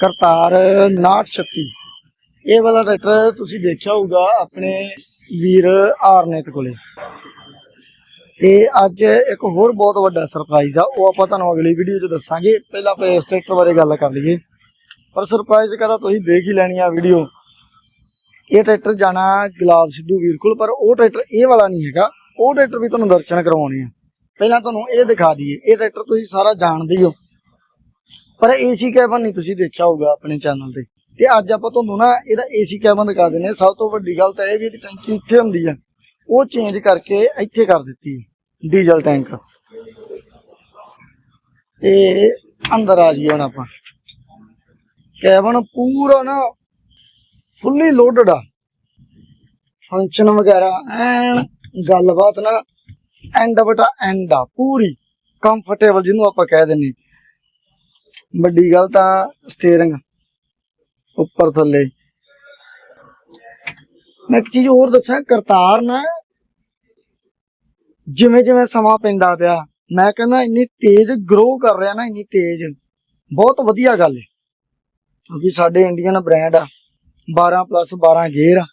ਕਰਤਾਰ 936 ਇਹ ਵਾਲਾ ਟਰੈਕਟਰ ਤੁਸੀਂ ਦੇਖਿਆ ਹੋਊਗਾ ਆਪਣੇ ਵੀਰ ਆਰਨੇਤ ਕੋਲੇ। ਤੇ ਅੱਜ ਇੱਕ ਹੋਰ ਬਹੁਤ ਵੱਡਾ ਸਰਪ੍ਰਾਈਜ਼ ਆ, ਉਹ ਆਪਾਂ ਤੁਹਾਨੂੰ ਅਗਲੀ ਵੀਡੀਓ 'ਚ ਦੱਸਾਂਗੇ। ਪਹਿਲਾਂ ਆਪਾਂ ਇਸ ਟਰੈਕਟਰ ਬਾਰੇ ਗੱਲ ਕਰ ਲਈਏ। ਪਰ ਸਰਪ੍ਰਾਈਜ਼ ਕਹਦਾ ਤੁਸੀਂ ਦੇਖ ਹੀ ਲੈਣੀ ਆ ਵੀਡੀਓ ਇਹ ਟਰੈਕਟਰ ਜਾਣਾ ਗੁਲਾਬ ਸਿੱਧੂ ਵੀਰ ਕੋਲ, ਪਰ ਉਹ ਟਰੈਕਟਰ ਇਹ ਵਾਲਾ ਨਹੀਂ ਹੈਗਾ। ਉਹ ਟਰੈਕਟਰ ਵੀ ਤੁਹਾਨੂੰ ਦਰਸ਼ਨ ਕਰਵਾਉਣੇ ਆ। ਪਹਿਲਾਂ ਤੁਹਾਨੂੰ ਇਹ ਦਿਖਾ ਦਈਏ। ਇਹ ਟਰੈਕਟਰ ਤੁਸੀਂ ਸਾਰਾ ਜਾਣਦੇ ਹੋ। ਪਰ ਏਸੀ ਕੈਬਨ ਨਹੀਂ, ਤੁਸੀਂ ਦੇਖਿਆ ਹੋਊਗਾ ਆਪਣੇ ਚੈਨਲ ਤੇ। ਤੇ ਅੱਜ ਆਪਾਂ ਤੁਹਾਨੂੰ ਨਾ ਇਹਦਾ ਏਸੀ ਕੈਬਨ ਦਿਖਾ ਦਿੰਨੇ ਸਭ ਤੋਂ ਵੱਡੀ ਗੱਲ ਤਾਂ ਇਹ ਵੀ ਇਹਦੀ ਟੈਂਕੀ ਇੱਥੇ ਹੁੰਦੀ ਆ। ਉਹ ਚੇਂਜ ਕਰਕੇ ਇੱਥੇ ਕਰ ਦਿੱਤੀ ਡੀਜ਼ਲ ਟੈਂਕ ਤੇ ਅੰਦਰ ਆ ਜਾਈਏ ਹੁਣ ਆਪਾਂ। ਕੈਬਨ ਪੂਰਾ ਨਾ ਫੁੱਲੀ ਲੋਡਡ ਆ। ਫੰਕਸ਼ਨ ਵਗੈਰਾ, ਐਨ ਗੱਲਬਾਤ ਨਾ ਐਂਡ ਬਟਾ ਐਂਡ ਆ, ਪੂਰੀ। ਕੰਫਰਟੇਬਲ ਜਿਹਨੂੰ ਆਪਾਂ ਕਹਿ ਦਿੰਨੇ ਵੱਡੀ ਗੱਲ ਤਾਂ ਸਟੀਅਰਿੰਗ ਉੱਪਰ ਥੱਲੇ। ਮੈਂ ਇੱਕ ਚੀਜ਼ ਹੋਰ ਦੱਸਾਂ, ਕਰਤਾਰ ਨਾ ਜਿਵੇਂ ਜਿਵੇਂ ਸਮਾਂ ਪੈਂਦਾ ਪਿਆ, ਮੈਂ ਕਹਿੰਦਾ ਇੰਨੀ ਤੇਜ਼ ਗਰੋ ਕਰ ਰਿਹਾ ਨਾ, ਇੰਨੀ ਤੇਜ਼, ਬਹੁਤ ਵਧੀਆ ਗੱਲ ਹੈ ਕਿਉਂਕਿ ਸਾਡੇ ਇੰਡੀਅਨ ਬ੍ਰਾਂਡ ਆ 12 ਪਲੱਸ 12 ਗੇਅਰ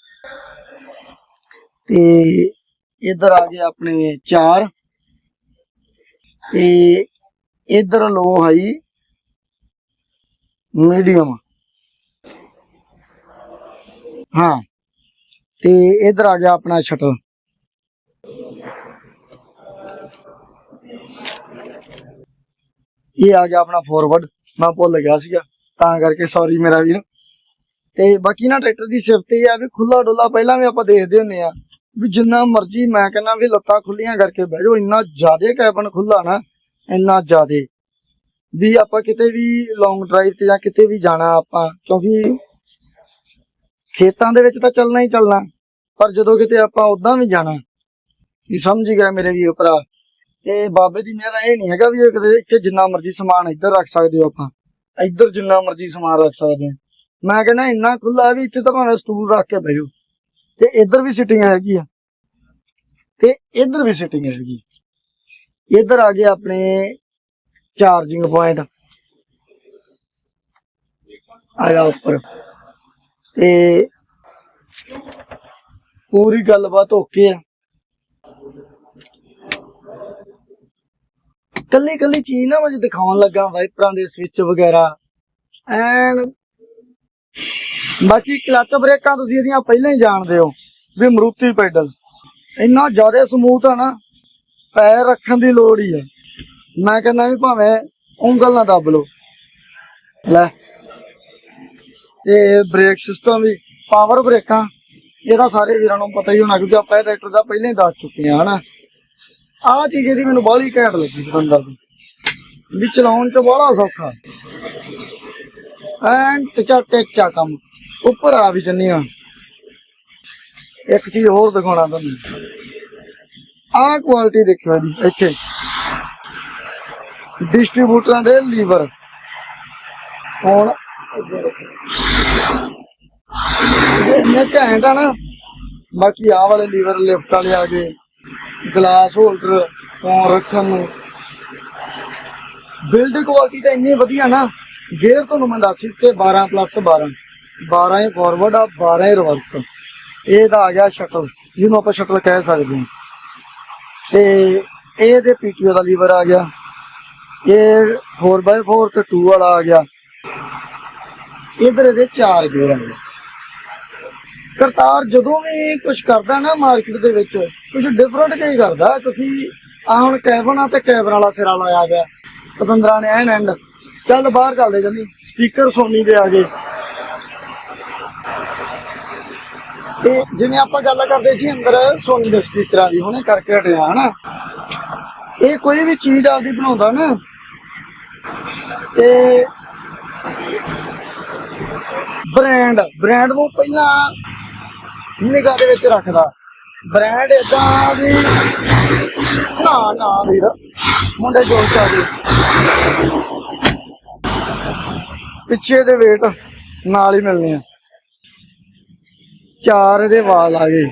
ਤੇ ਇਧਰ ਆ ਗਏ ਆਪਣੇ 4 ਤੇ ਇਧਰ ਲੋ ਹਾਈ। ਮੀਡੀਅਮ। ਹਾਂ, ਤੇ ਇਧਰ ਆ ਗਿਆ ਆਪਣਾ ਸ਼ਟਲ। ਇਹ ਆ ਗਿਆ ਆਪਣਾ ਫੋਰਵਰਡ ਮੈਂ ਭੁੱਲ ਗਿਆ ਸੀਗਾ, ਤਾਂ ਕਰਕੇ ਸੌਰੀ ਮੇਰਾ ਵੀਰ। ਤੇ ਬਾਕੀ ਨਾ ਟਰੈਕਟਰ ਦੀ ਸਿਫਤ ਇਹ ਆ ਵੀ ਖੁੱਲਾ ਡੁੱਲਾ ਪਹਿਲਾਂ ਵੀ ਆਪਾਂ ਦੇਖਦੇ ਹੁੰਨੇ ਆ, ਵੀ ਜਿੰਨਾ ਮਰਜ਼ੀ ਮੈਂ ਕਹਿੰਦਾ ਵੀ ਲੱਤਾਂ ਖੁੱਲੀਆਂ ਕਰਕੇ ਬਹਿ ਜਾਓ, ਇੰਨਾ ਜ਼ਿਆਦਾ ਕੈਬਨ ਖੁੱਲਾ ਨਾ, ਇੰਨਾ ਜ਼ਿਆਦਾ। ਵੀ ਆਪਾਂ ਕਿਤੇ ਵੀ ਲੌਂਗ ਡਰਾਈਵ ਤੇ ਜਾਂ ਕਿਤੇ ਵੀ ਜਾਣਾ ਆਪਾਂ, ਕਿਉਂਕਿ ਖੇਤਾਂ ਦੇ ਵਿੱਚ ਤਾਂ ਚੱਲਣਾ ਹੀ ਚੱਲਣਾ, ਪਰ ਜਦੋਂ ਕਿਤੇ ਆਪਾਂ ਉਦਾਂ ਵੀ ਜਾਣਾ, ਵੀ ਸਮਝ ਗਏ ਮੇਰੇ ਵੀਰ ਭਰਾ, ਤੇ ਬਾਬੇ ਦੀ ਮਿਹਰ ਇਹ ਨਹੀਂ ਹੈਗਾ ਵੀ ਕਿਤੇ ਇੱਥੇ ਜਿੰਨਾ ਮਰਜ਼ੀ ਸਮਾਨ ਇੱਧਰ ਰੱਖ ਸਕਦੇ ਹੋ ਆਪਾਂ, ਇੱਧਰ ਜਿੰਨਾ ਮਰਜ਼ੀ ਸਮਾਨ ਰੱਖ ਸਕਦੇ ਹਾਂ। ਮੈਂ ਕਹਿੰਦਾ ਇੰਨਾ ਖੁੱਲਾ ਵੀ ਇੱਥੇ ਤਾਂ ਭਾਵੇਂ ਸਟੂਲ ਰੱਖ ਕੇ ਬਹਿ ਜਾਓ ਤੇ ਇੱਧਰ ਵੀ ਸਿਟਿੰਗ ਹੈਗੀ ਆ, ਤੇ ਇੱਧਰ ਵੀ ਸਿਟਿੰਗ ਹੈਗੀ ਇੱਧਰ ਆ ਗਏ ਆਪਣੇ ਚਾਰਜਿੰਗ ਪੁਆਇੰਟ। ਆਇਆ ਉੱਪਰ। ਤੇ ਪੂਰੀ ਗੱਲਬਾਤ ਓਕੇ ਆ। ਕੱਲੀ ਕੱਲੀ ਚੀਜ਼ ਨਾ ਮੈਂ ਜੋ ਦਿਖਾਉਣ ਲੱਗਾ ਵਾਈਪਰਾਂ ਦੇ ਸਵਿਚ ਵਗੈਰਾ। ਐਨ, ਬਾਕੀ ਕਲਚ ਬ੍ਰੇਕਾਂ ਤੁਸੀਂ ਇਹਦੀਆਂ ਪਹਿਲਾਂ ਹੀ ਜਾਣਦੇ ਹੋ ਵੀ ਮਰੂਤੀ ਪੈਡਲ। ਇੰਨਾ ਜ਼ਿਆਦਾ ਸਮੂਥ ਆ ਨਾ, ਪੈਰ ਰੱਖਣ ਦੀ ਲੋੜ ਹੀ ਆ। ਮੈਂ ਕਹਿੰਦਾ ਵੀ ਭਾਵੇਂ ਉਂਗਲ ਨਾ ਦੱਬ ਲੋ ਲੈ। ਇਹ ਬ੍ਰੇਕ ਸਿਸਟਮ ਵੀ ਪਾਵਰ ਬ੍ਰੇਕਾਂ ਇਹਦਾ ਸਾਰੇ ਵੀਰਾਂ ਨੂੰ ਪਤਾ ਹੀ ਹੋਣਾ ਕਿਉਂਕਿ ਆਪਾਂ ਇਹ ਟਰੈਕਟਰ ਦਾ ਪਹਿਲਾਂ ਹੀ ਦੱਸ ਚੁੱਕੇ ਆ ਹਨਾ। ਆਹ ਚੀਜ਼ ਇਹਦੀ ਮੈਨੂੰ ਬਾਹਲੀ ਘੈਂਟ ਲੱਗੀ ਬੰਦਾ ਦੀ। ਵੀ ਚਲਾਉਣ ਚ ਬੜਾ ਸੌਖਾ। ਐਨ ਟਚਾ ਟੇਚਾ ਕੰਮ। ਉੱਪਰ ਆ ਵੀ ਜੰਨੀਆਂ ਇੱਕ ਚੀਜ਼ ਹੋਰ ਦਿਖਾਉਣਾ ਤੁਹਾਨੂੰ। ਆਹ ਕੁਆਲਿਟੀ ਦੇਖਿਓ ਜੀ, ਇੱਥੇ। ਡਿਸਟ੍ਰੀਬਿਊਟਰਾਂ ਦੇ ਲੀਵਰ। ਹੁਣ ਇਹਨੇ ਘੈਂਟ ਆ ਨਾ, ਬਾਕੀ ਆਹ ਵਾਲੇ ਲੀਵਰ ਲਿਫਟ ਵਾਲੇ ਆ ਗਏ, ਗਲਾਸ ਹੋਲਡਰ, ਫੋਨ ਰੱਖਣ ਨੂੰ। ਬਿਲਡ ਕੁਆਲਿਟੀ ਤਾਂ ਇੰਨੀ ਵਧੀਆ ਨਾ, ਗੇਅਰ ਤੁਹਾਨੂੰ ਮੈਂ ਦੱਸ ਦਿੱਤੇ 12 ਪਲੱਸ 12 12 ਹੀ ਫਾਰਵਰਡ ਆ 12 ਹੀ ਰਿਵਰਸ ਇਹ ਤਾਂ ਆ ਗਿਆ ਸ਼ਟਲ ਜਿਹਨੂੰ ਆਪਾਂ ਸ਼ਟਲ ਕਹਿ ਸਕਦੇ ਹਾਂ। ਤੇ ਇਹ ਦੇ ਪੀਟੀਓ ਦਾ ਲੀਵਰ ਆ ਗਿਆ। ਇਹ 4x4 ਤੇ 2 ਵਾਲਾ ਆ ਗਿਆ। ਇਧਰ ਇਹਦੇ ਚਾਰ ਗੇਅਰ ਆ। ਕਰਤਾਰ ਜਦੋਂ ਵੀ ਕੁਝ ਕਰਦਾ ਨਾ ਮਾਰਕੀਟ ਦੇ ਵਿੱਚ ਕੁਝ ਡਿਫਰੈਂਟ ਜਿਹਾ ਕਰਦਾ, ਕਿਉਂਕਿ ਆ ਹੁਣ ਕੈਬਨ ਆ ਤੇ ਕੈਬਨ ਵਾਲਾ ਸਿਰਾ ਲਾਇਆ ਗਿਆ ਪਤੰਦਰਾ ਨੇ ਐਨ ਐਂਡ ਚੱਲ ਬਾਹਰ ਚੱਲਦੇ ਜਾਂਦੀ ਸਪੀਕਰ ਸੋਨੀ ਦੇ ਆ ਗਏ। ਤੇ ਜਿਵੇਂ ਆਪਾਂ ਗੱਲ ਕਰਦੇ ਸੀ ਅੰਦਰ ਸੋਨੀ ਦੇ ਸਪੀਕਰਾਂ ਦੀ, ਹੁਣੇ ਕਰਕੇ ਹਟਿਆ, ਹਨਾ। ਇਹ ਕੋਈ ਵੀ ਚੀਜ਼ ਆਪਦੀ ਬਣਾਉਂਦਾ ਨਾ ਤੇ ਬ੍ਰਾਂਡ ਬ੍ਰਾਂਡ ਨੂੰ ਪਹਿਲਾਂ ਨਿਗਾਹ ਦੇ ਵਿੱਚ ਰੱਖਦਾ। ਬ੍ਰਾਂਡ ਇਦਾਂ ਵੀ ਨਾ ਨਾ ਵੀਰ, ਮੁੰਡੇ ਜੋਸ਼ ਆ ਗਏ। ਪਿੱਛੇ ਦੇ ਵੇਟ ਨਾਲ ਹੀ ਮਿਲਨੇ ਆ। ਚਾਰ ਦੇ ਵਾਲ ਆ ਗਏ।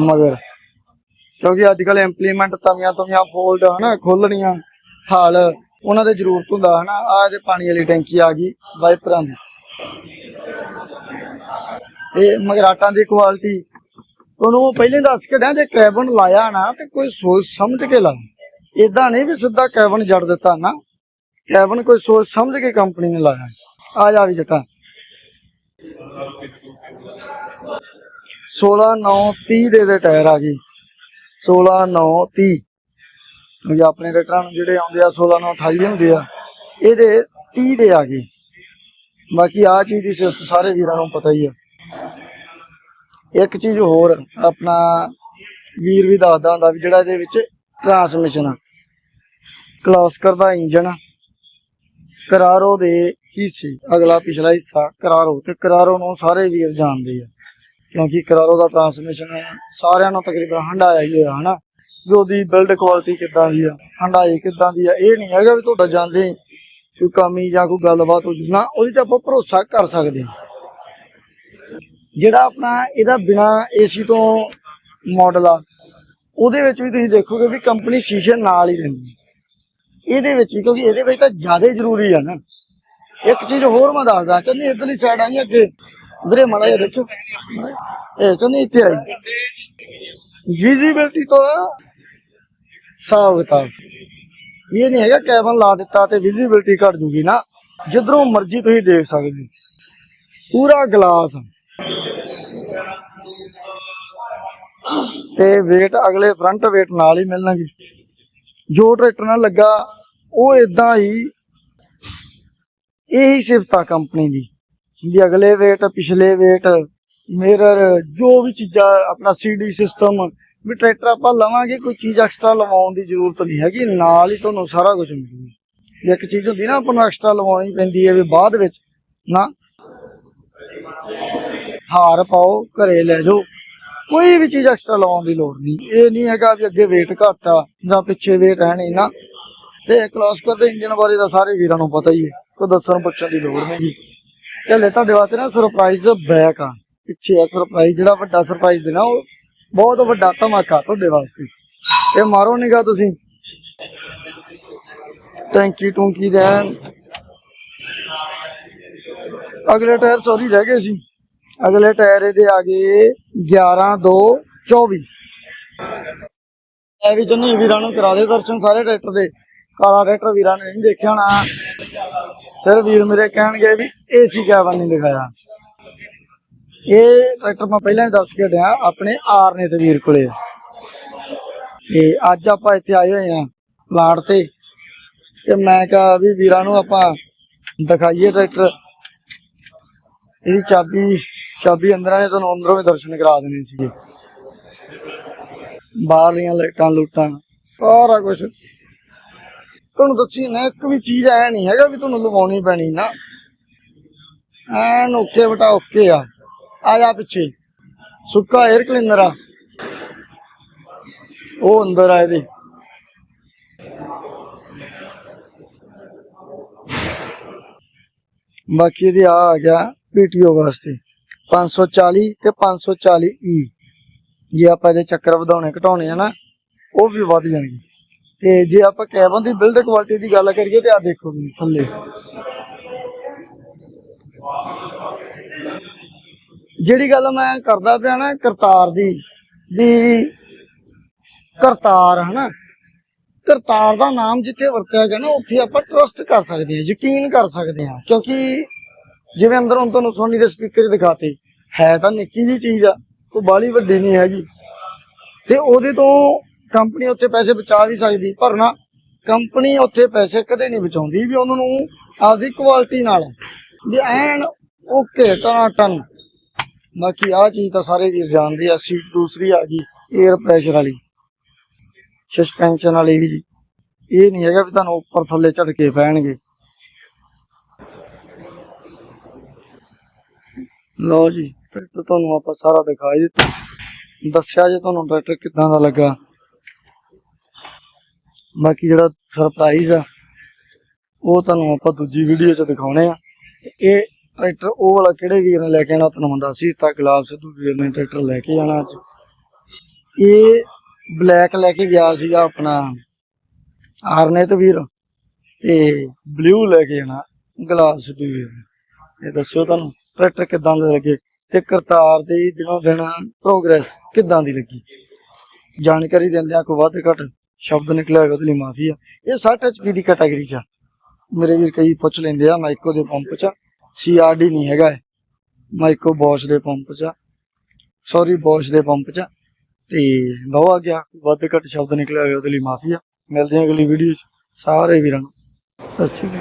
ਮਗਰ, ਕਿਉਂਕਿ ਅੱਜ ਕੱਲ ਇੰਪਲੀਮੈਂਟ ਤਵੀਆਂ ਤਵੀਆਂ ਫੋਲਡ ਹਨਾ ਖੋਲਣੀਆਂ ਹਾਲ ਉਹਨਾਂ ਦੇ ਜ਼ਰੂਰਤ ਹੁੰਦਾ ਹਨਾ ਆ ਇਹਦੇ ਪਾਣੀ ਵਾਲੀ ਟੈਂਕੀ ਆ ਗਈ, ਵਾਈਪਰਾਂ ਦੀ। ਇਹ ਮਗਰਾਟਾਂ ਦੀ ਕੁਆਲਿਟੀ, ਉਹਨੂੰ ਪਹਿਲੇ ਦੱਸ ਕੇ ਡਿਆ ਜੇ ਕੈਬਨ ਲਾਇਆ ਨਾ, ਤੇ ਕੋਈ ਸੋਚ ਸਮਝ ਕੇ ਲਾ। ਇਦਾਂ ਨਹੀਂ ਵੀ ਸਿੱਧਾ ਕੈਬਨ ਜੜ ਦਿੱਤਾ ਨਾ, ਕੈਬਨ ਕੋਈ ਸੋਚ ਸਮਝ ਕੇ ਕੰਪਨੀ ਨੇ ਲਾਇਆ। ਆ ਜਾ ਵੀ ਜਟਾ। 16 9 30 ਦੇ ਦੇ ਟਾਇਰ ਆ ਗਈ 16 9 30 ਕਿਉਂਕਿ ਆਪਣੇ ਟਰੈਕਟਰਾਂ ਨੂੰ ਜਿਹੜੇ ਆਉਂਦੇ ਆ 16 ਨੂੰ 28 ਹੁੰਦੇ ਆ, ਇਹਦੇ 30 ਦੇ ਆ ਗਏ। ਬਾਕੀ ਆ ਚੀਜ਼ ਦੀ ਸਿਫਤ ਸਾਰੇ ਵੀਰਾਂ ਨੂੰ ਪਤਾ ਹੀ ਆ। ਇੱਕ ਚੀਜ਼ ਹੋਰ ਆਪਣਾ ਵੀਰ ਵੀ ਦੱਸਦਾ ਹੁੰਦਾ ਵੀ ਜਿਹੜਾ ਇਹਦੇ ਵਿੱਚ ਟਰਾਂਸਮਿਸ਼ਨ ਆ। ਕਲਾਸਕਰ ਦਾ ਇੰਜਨ ਆ ਕਰਾਰੋ ਦੇ ਹਿੱਸੇ, ਅਗਲਾ ਪਿਛਲਾ ਹਿੱਸਾ ਕਰਾਰੋ ਤੇ ਕਰਾਰੋ ਨੂੰ ਸਾਰੇ ਵੀਰ ਜਾਣਦੇ ਆ। ਕਿਉਂਕਿ ਕਰਾਰੋ ਦਾ ਟਰਾਂਸਮਿਸ਼ਨ ਸਾਰਿਆਂ ਨੂੰ ਤਕਰੀਬਨ ਹੰਡਾਇਆ ਹੀ ਹੋਇਆ, ਹਨਾ? ਵੀ ਉਹਦੀ ਬਿਲਡ ਕੁਆਲਿਟੀ ਕਿੱਦਾਂ ਦੀ ਆ ਹੰਡਾਈ ਕਿੱਦਾਂ ਦੀ ਆ, ਇਹ ਨਹੀਂ ਹੈਗਾ ਵੀ ਤੁਹਾਡਾ ਜਾਂਦੇ ਕੋਈ ਕਮੀ ਜਾਂ ਕੋਈ ਗੱਲਬਾਤ ਹੋ ਜੂ। ਨਾ, ਉਹਦੀ ਤਾਂ ਆਪਾਂ ਭਰੋਸਾ ਕਰ ਸਕਦੇ ਹਾਂ। ਜਿਹੜਾ ਆਪਣਾ ਇਹਦਾ ਬਿਨਾ ਏਸੀ ਤੋਂ ਮਾਡਲ ਆ, ਉਹਦੇ ਵਿੱਚ ਵੀ ਤੁਸੀਂ ਦੇਖੋਗੇ ਵੀ ਕੰਪਨੀ ਸ਼ੀਸ਼ੇ ਨਾਲ ਹੀ ਦਿੰਦੀ ਇਹਦੇ ਵਿੱਚ ਵੀ, ਕਿਉਂਕਿ ਇਹਦੇ ਵਿੱਚ ਤਾਂ ਜ਼ਿਆਦਾ ਜ਼ਰੂਰੀ ਆ ਨਾ। ਇੱਕ ਚੀਜ਼ ਹੋਰ ਮੈਂ ਦੱਸਦਾ, ਚੰਨੀ ਇਧਰਲੀ ਸਾਈਡ ਆਈ ਅੱਗੇ। ਵੀਰੇ ਮਾੜਾ ਜਿਹਾ ਦੇਖੋ। ਇਹ ਚੰਨੀ ਇੱਥੇ ਆਈ। ਵਿਜ਼ਿਬਿਲਟੀ ਤੋਂ ਸਾਫ਼ ਕਿਤਾਬ। ਇਹ ਨਹੀਂ ਹੈਗਾ ਕੈਬਨ ਲਾ ਦਿੱਤਾ ਤੇ ਵਿਜ਼ਿਬਿਲਟੀ ਘਟ ਜੂਗੀ ਨਾ। ਜਿੱਧਰੋਂ ਮਰਜ਼ੀ ਤੁਸੀਂ ਦੇਖ ਸਕਦੇ ਪੂਰਾ ਗਲਾਸ ਤੇ weight ਅਗਲੇ ਫਰੰਟ weight ਨਾਲ ਹੀ ਮਿਲਣਗੇ। ਜੋ ਟਰੈਕਟਰ ਨਾਲ ਲੱਗਾ, ਉਹ ਇਦਾਂ ਹੀ ਇਹੀ ਸਿਫਤ ਆ ਕੰਪਨੀ ਦੀ। ਵੀ ਅਗਲੇ weight, ਪਿਛਲੇ weight ਮਿਰਰ ਜੋ ਵੀ ਚੀਜ਼ਾਂ, ਆਪਣਾ ਸੀਡੀ ਸਿਸਟਮ ਵੀ ਟਰੈਕਟਰ ਆਪਾਂ ਲਵਾਂਗੇ, ਕੋਈ ਚੀਜ਼ ਐਕਸਟਰਾ ਲਵਾਉਣ ਦੀ ਜ਼ਰੂਰਤ ਨਹੀਂ ਹੈਗੀ, ਨਾਲ ਹੀ ਤੁਹਾਨੂੰ ਸਾਰਾ ਕੁਝ ਮਿਲੂਗਾ। ਇੱਕ ਚੀਜ਼ ਹੁੰਦੀ ਨਾ, ਆਪਾਂ ਨੂੰ ਐਕਸਟਰਾ ਲਵਾਉਣੀ ਪੈਂਦੀ ਹੈ ਵੀ ਬਾਅਦ ਵਿੱਚ, ਨਾ। ਹਾਰ ਪਾਓ, ਘਰੇ ਲੈ ਜਾਓ, ਕੋਈ ਵੀ ਚੀਜ਼ ਐਕਸਟਰਾ ਲਵਾਉਣ ਦੀ ਲੋੜ ਨਹੀਂ। ਇਹ ਨਹੀਂ ਹੈਗਾ ਵੀ ਅੱਗੇ weight ਘੱਟ ਆ, ਜਾਂ ਪਿੱਛੇ weight ਹੈ ਨਹੀਂ ਨਾ। ਤੇ ਕਲਾਸਕਰ ਦੇ ਇੰਜਨ ਬਾਰੇ ਤਾਂ ਸਾਰੇ ਵੀਰਾਂ ਨੂੰ ਪਤਾ ਹੀ ਹੈ, ਕੋਈ ਦੱਸਣ ਪੁੱਛਣ ਦੀ ਲੋੜ ਨਹੀਂ। ਤੇ ਹਲੇ ਤੁਹਾਡੇ ਵਾਸਤੇ ਨਾ ਸਰਪ੍ਰਾਈਜ਼ ਬੈਕ ਆ। ਪਿੱਛੇ ਆ ਸਰਪ੍ਰਾਈਜ਼ ਜਿਹੜਾ ਵੱਡਾ ਸਰਪ੍ਰਾਈਜ਼ ਦੇਣਾ ਉਹ ਬਹੁਤ ਵੱਡਾ ਧਮਾਕਾ ਤੁਹਾਡੇ ਵਾਸਤੇ। ਇਹ ਮਾਰੋ ਨਿਗਾ ਤੁਸੀਂ। ਟੈਂਕੀ ਟੂੰਕੀ ਰਹਿਣ। ਅਗਲੇ ਟਾਇਰ ਸੌਰੀ ਰਹਿ ਗਏ ਸੀ। ਅਗਲੇ ਟਾਇਰ ਇਹਦੇ ਆ ਗਏ 11 2 24 ਇਹ ਵੀ ਚੰਨੀ ਵੀਰਾਂ ਨੂੰ ਕਰਾ ਦੇ ਦਰਸ਼ਨ ਸਾਰੇ ਟਰੈਕਟਰ ਦੇ। ਕਾਲਾ ਟਰੈਕਟਰ ਵੀਰਾਂ ਨੇ ਨਹੀਂ ਦੇਖਿਆ ਹੋਣਾ। ਫਿਰ ਵੀਰ ਮੇਰੇ ਕਹਿਣਗੇ ਵੀ ਏਸੀ ਕੈਬਨ ਨਹੀਂ ਦਿਖਾਇਆ। ਇਹ ਟਰੈਕਟਰ ਮੈਂ ਪਹਿਲਾਂ ਹੀ ਦੱਸ ਕੇ ਡਿਆ, ਆਪਣੇ ਆਰ ਨੇ ਵੀਰ ਕੋਲੇ। ਤੇ ਅੱਜ ਆਪਾਂ ਇੱਥੇ ਆਏ ਹੋਏ ਆ ਪਲਾਟ ਤੇ। ਤੇ ਮੈਂ ਕਿਹਾ ਵੀ ਵੀਰਾਂ ਨੂੰ ਆਪਾਂ ਦਿਖਾਈਏ ਟਰੈਕਟਰ। ਇਹਦੀ ਚਾਬੀ ਚਾਬੀ ਅੰਦਰਾਂ ਨੇ ਤੁਹਾਨੂੰ ਅੰਦਰੋਂ ਵੀ ਦਰਸ਼ਨ ਕਰਾ ਦੇਣੇ ਸੀਗੇ। ਬਾਹਰਲੀਆਂ ਲਾਈਟਾਂ, ਲੂਟਾਂ, ਸਾਰਾ ਕੁਝ ਤੁਹਾਨੂੰ ਦੱਸੀ ਨਾ, ਇੱਕ ਵੀ ਚੀਜ਼ ਐ ਨਹੀਂ ਹੈਗਾ ਵੀ ਤੁਹਾਨੂੰ ਲਵਾਉਣੀ ਪੈਣੀ ਨਾ। ਐਨ ਓਕੇ ਬਟਾ ਓਕੇ ਆ। ਆ ਜਾ ਪਿੱਛੇ ਸੁੱਕਾ 에ਅਰ ਕਲੀਨਰ ਆ। ਉਹ ਅੰਦਰ ਆ ਇਹਦੇ। ਬਾਕੀ ਇਹਦੇ ਆ ਆ ਗਿਆ ਪੀਟੀਓ ਵਾਸਤੇ। 540 ਤੇ 540 ਈ e। ਜੇ ਆਪਾਂ ਇਹਦੇ ਚੱਕਰ ਵਧਾਉਣੇ, ਘਟਾਉਣੇ ਆ ਨਾ, ਉਹ ਵੀ ਵੱਧ ਜਾਣਗੇ। ਤੇ ਜੇ ਆਪਾਂ ਕੈਬਨ ਦੀ ਬਿਲਡ ਕੁਆਲਿਟੀ ਦੀ ਗੱਲ ਕਰੀਏ ਤੇ ਆ ਦੇਖੋ ਥੱਲੇ। ਜਿਹੜੀ ਗੱਲ ਮੈਂ ਕਰਦਾ ਪਿਆ ਨਾ ਕਰਤਾਰ ਦੀ, ਵੀ ਕਰਤਾਰ ਹਨਾ, ਕਰਤਾਰ ਦਾ ਨਾਮ ਜਿੱਥੇ ਵਰਤਿਆ ਗਿਆ ਨਾ, ਉੱਥੇ ਆਪਾਂ ਟਰਸਟ ਕਰ ਸਕਦੇ ਹਾਂ, ਯਕੀਨ ਕਰ ਸਕਦੇ ਹਾਂ, ਕਿਉਂਕਿ ਜਿਵੇਂ ਅੰਦਰ ਤੁਹਾਨੂੰ ਸੋਨੀ ਦੇ ਸਪੀਕਰ ਦਿਖਾਤੇ, ਹੈ ਤਾਂ ਨਿੱਕੀ ਜੀ ਚੀਜ਼ ਆ, ਕੋਈ ਬਾਲੀ ਵੱਡੀ ਨਹੀਂ ਹੈਗੀ। ਤੇ ਉਹਦੇ ਤੋਂ ਕੰਪਨੀ ਉੱਥੇ ਪੈਸੇ ਬਚਾ ਵੀ ਸਕਦੀ, ਪਰ ਨਾ ਕੰਪਨੀ ਉੱਥੇ ਪੈਸੇ ਕਦੇ ਨਹੀਂ ਬਚਾਉਂਦੀ ਵੀ ਉਹਨਾਂ ਨੂੰ ਆਪਦੀ ਕੁਆਲਿਟੀ ਨਾਲ। ਵੀ ਐਨ ਓਕੇ ਟਨਾ ਟਨ ਬਾਕੀ ਆ ਚੀਜ਼ ਤਾਂ ਸਾਰੇ ਵੀਰ ਜਾਣਦੇ ਆ, ਸੀਟ ਦੂਸਰੀ ਆ ਗਈ 에ਅਰ ਪ੍ਰੈਸ਼ਰ ਵਾਲੀ। ਸਸਪੈਂਸ਼ਨ ਵਾਲੀ ਵੀ ਜੀ। ਇਹ ਨਹੀਂ ਹੈਗਾ ਵੀ ਤੁਹਾਨੂੰ ਉੱਪਰ ਥੱਲੇ ਝਟਕੇ ਪੈਣਗੇ। ਲਓ ਜੀ ਟਰੈਕਟਰ ਤੁਹਾਨੂੰ ਆਪਾਂ ਸਾਰਾ ਦਿਖਾ ਦਿੱਤਾ। ਦੱਸਿਆ ਜੇ ਤੁਹਾਨੂੰ ਟਰੈਕਟਰ ਕਿੱਦਾਂ ਦਾ ਲੱਗਾ। ਬਾਕੀ ਜਿਹੜਾ ਸਰਪ੍ਰਾਈਜ਼ ਆ, ਉਹ ਤੁਹਾਨੂੰ ਆਪਾਂ ਦੂਜੀ ਵੀਡੀਓ 'ਚ ਦਿਖਾਉਣੇ ਆ। ਇਹ ਟਰੈਕਟਰ, ਉਹ ਵਾਲਾ ਕਿਹੜੇ ਵੀਰ ਨੇ ਲੈ ਕੇ ਆਣਾ ਤੁਹਾਨੂੰ ਮੈਂ ਦੱਸ ਦਿੱਤਾ, ਗੁਲਾਬ ਸਿੱਧੂ ਵੀਰ ਨੇ ਟਰੈਕਟਰ ਲੈ ਕੇ ਜਾਣਾ ਅੱਜ। ਇਹ ਬਲੈਕ ਲੈ ਕੇ ਗਿਆ ਸੀਗਾ ਆਪਣਾ ਆਰਨੇਤ ਵੀਰ ਤੇ ਬਲੂ ਲੈ ਕੇ ਆਣਾ ਗਲਾਸ ਵੀ ਇਹ ਦੱਸੋ ਤੁਹਾਨੂੰ ਟਰੈਕਟਰ ਕਿਦਾਂ ਦਾ ਲੱਗੇ ਤੇ ਕਰਤਾਰ ਦੀ ਦਿਨੋਂ ਦਿਨ ਪ੍ਰੋਗਰੈਸ ਕਿਦਾਂ ਦੀ ਲੱਗੀ? ਜਾਣਕਾਰੀ ਦਿੰਦਿਆਂ ਕੋਈ ਵੱਧ ਘੱਟ ਸ਼ਬਦ ਨਿਕਲਿਆ ਹੋਵੇ ਉਹਦੇ ਲਈ ਮਾਫੀ ਆ। ਇਹ 60 ਐਚਪੀ ਦੀ ਕੈਟਾਗਰੀ ਚ ਮੇਰੇ ਵੀਰ ਕਈ ਪੁੱਛ ਲੈਂਦੇ ਆ ਮਾਈਕੋ ਦੇ ਪੰਪ ਚ ਸੀਆਰਡੀ ਨਹੀਂ ਹੈਗਾ ਮਾਈਕੋ ਬੋਸ਼ ਦੇ ਪੰਪ ਚ ਸੌਰੀ ਬੋਸ਼ ਦੇ ਪੰਪ ਚ ਤੇ ਬਹੁਤ ਆ। ਗਿਆ ਵੱਧ ਘੱਟ ਸ਼ਬਦ ਨਿਕਲਿਆ ਹੋਵੇ ਉਹਦੇ ਲਈ ਮਾਫੀ ਆ। ਮਿਲਦੇ ਹਾਂ ਅਗਲੀ ਵੀਡੀਓ ਚ। ਸਾਰੇ ਵੀਰਾਂ ਨੂੰ। ਸਤਿ ਸ਼੍ਰੀ ਅਕਾਲ।